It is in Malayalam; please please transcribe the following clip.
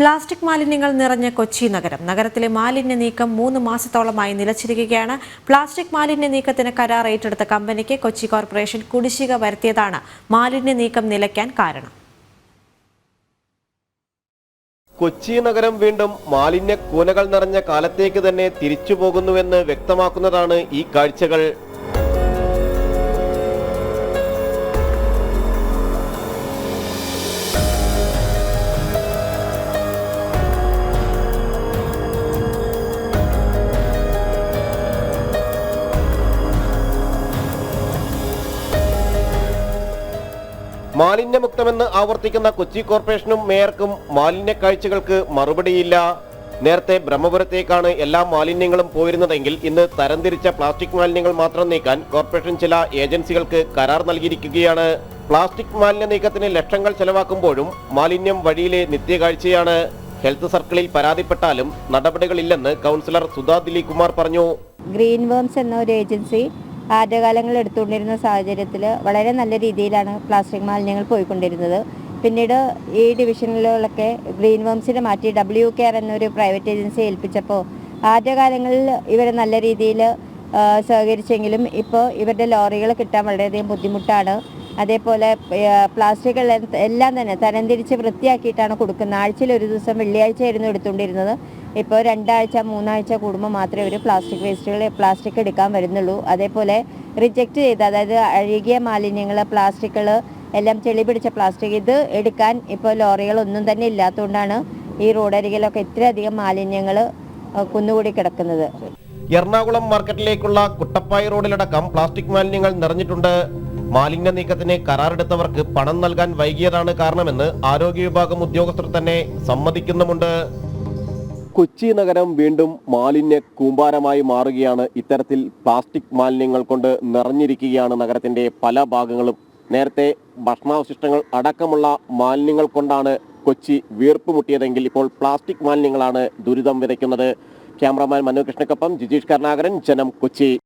പ്ലാസ്റ്റിക് മാലിന്യങ്ങൾ നിറഞ്ഞ കൊച്ചി നഗരം. നഗരത്തിലെ മാലിന്യ നീക്കം മൂന്ന് മാസത്തോളമായി നിലച്ചിരിക്കുകയാണ്. പ്ലാസ്റ്റിക് മാലിന്യ നീക്കത്തിന് കരാർ ഏറ്റെടുത്ത കമ്പനിക്ക് കൊച്ചി കോർപ്പറേഷൻ കുടിശ്ശിക വരുത്തിയതാണ് മാലിന്യ നീക്കം നിലയ്ക്കാൻ കാരണം. കൊച്ചി നഗരം വീണ്ടും മാലിന്യ കൂനകൾ നിറഞ്ഞ കാലത്തേക്ക് തന്നെ തിരിച്ചു പോകുന്നുവെന്ന് വ്യക്തമാക്കുന്നതാണ് ഈ കാഴ്ചകൾ. മാലിന്യമുക്തമെന്ന് ആവർത്തിക്കുന്ന കൊച്ചി കോർപ്പറേഷനും മേയർക്കും മാലിന്യ കാഴ്ചകൾക്ക് മറുപടിയില്ല. നേരത്തെ ബ്രഹ്മപുരത്തേക്കാണ് എല്ലാ മാലിന്യങ്ങളും പോയിരുന്നതെങ്കിൽ ഇന്ന് തരംതിരിച്ച പ്ലാസ്റ്റിക് മാലിന്യങ്ങൾ മാത്രം നീക്കാൻ കോർപ്പറേഷൻ ചില ഏജൻസികൾക്ക് കരാർ നൽകിയിരിക്കുകയാണ്. പ്ലാസ്റ്റിക് മാലിന്യ നീക്കത്തിന് ലക്ഷങ്ങൾ ചെലവാക്കുമ്പോഴും മാലിന്യം വഴിയിലെ നിത്യകാഴ്ചയാണ്. ഹെൽത്ത് സർക്കിളിൽ പരാതിപ്പെട്ടാലും നടപടികളില്ലെന്ന് കൗൺസിലർ സുധാ ദിലീപ് കുമാർ പറഞ്ഞു. ഗ്രീൻ വേംസ് എന്ന ഒരു ഏജൻസി ആദ്യകാലങ്ങളിൽ എടുത്തുകൊണ്ടിരുന്ന സാഹചര്യത്തിൽ വളരെ നല്ല രീതിയിലാണ് പ്ലാസ്റ്റിക് മാലിന്യങ്ങൾ പോയിക്കൊണ്ടിരുന്നത്. പിന്നീട് ഈ ഡിവിഷനിലൊക്കെ ഗ്രീൻ വംസിനെ മാറ്റി ഡബ്ല്യു കെയർ എന്നൊരു പ്രൈവറ്റ് ഏജൻസി ഏൽപ്പിച്ചപ്പോൾ ആദ്യകാലങ്ങളിൽ ഇവർ നല്ല രീതിയിൽ സഹകരിച്ചെങ്കിലും ഇപ്പോൾ ഇവരുടെ ലോറികൾ കിട്ടാൻ വളരെയധികം ബുദ്ധിമുട്ടാണ്. അതേപോലെ പ്ലാസ്റ്റിക്കുകൾ എല്ലാം തന്നെ തരംതിരിച്ച് വൃത്തിയാക്കിയിട്ടാണ് കൊടുക്കുന്നത്. ആഴ്ചയിൽ ഒരു ദിവസം വെള്ളിയാഴ്ച ആയിരുന്നു എടുത്തുകൊണ്ടിരുന്നത്. ഇപ്പോൾ രണ്ടാഴ്ച മൂന്നാഴ്ച കൂടുമ്പോൾ മാത്രമേ ഒരു പ്ലാസ്റ്റിക് വേസ്റ്റുകൾ പ്ലാസ്റ്റിക് എടുക്കാൻ വരുന്നുള്ളൂ. അതേപോലെ റിജക്റ്റ് ചെയ്ത അതായത് അഴുകിയ മാലിന്യങ്ങൾ പ്ലാസ്റ്റിക്കുകൾ എല്ലാം ചെളി പിടിച്ച പ്ലാസ്റ്റിക് ഇത് എടുക്കാൻ ഇപ്പോൾ ലോറികളൊന്നും തന്നെ ഇല്ലാത്തതുകൊണ്ടാണ് ഈ റോഡരികിലൊക്കെ ഇത്രയധികം മാലിന്യങ്ങൾ കുന്നുകൂടി കിടക്കുന്നത്. എറണാകുളം മാർക്കറ്റിലേക്കുള്ള കുട്ടപ്പായി റോഡിലടക്കം പ്ലാസ്റ്റിക് മാലിന്യങ്ങൾ നിറഞ്ഞിട്ടുണ്ട്. മാലിന്യ നീക്കത്തിന് കരാറെടുത്തവർക്ക് പണം നൽകാൻ വൈകിയതാണ് കാരണമെന്ന് ആരോഗ്യ വിഭാഗം ഉദ്യോഗസ്ഥർ തന്നെ സമ്മതിക്കുന്നുമുണ്ട്. കൊച്ചി നഗരം വീണ്ടും മാലിന്യ കൂമ്പാരമായി മാറുകയാണ്. ഇത്തരത്തിൽ പ്ലാസ്റ്റിക് മാലിന്യങ്ങൾ കൊണ്ട് നിറഞ്ഞിരിക്കുകയാണ് നഗരത്തിന്റെ പല ഭാഗങ്ങളും. നേരത്തെ ഭക്ഷണാവശിഷ്ടങ്ങൾ അടക്കമുള്ള മാലിന്യങ്ങൾ കൊണ്ടാണ് കൊച്ചി വീർപ്പ് മുട്ടിയതെങ്കിൽ ഇപ്പോൾ പ്ലാസ്റ്റിക് മാലിന്യങ്ങളാണ് ദുരിതം വിതയ്ക്കുന്നത്. ക്യാമറാമാൻ മനു കൃഷ്ണക്കൊപ്പം ജിജീഷ് കരുണാകരൻ ജനം കൊച്ചി.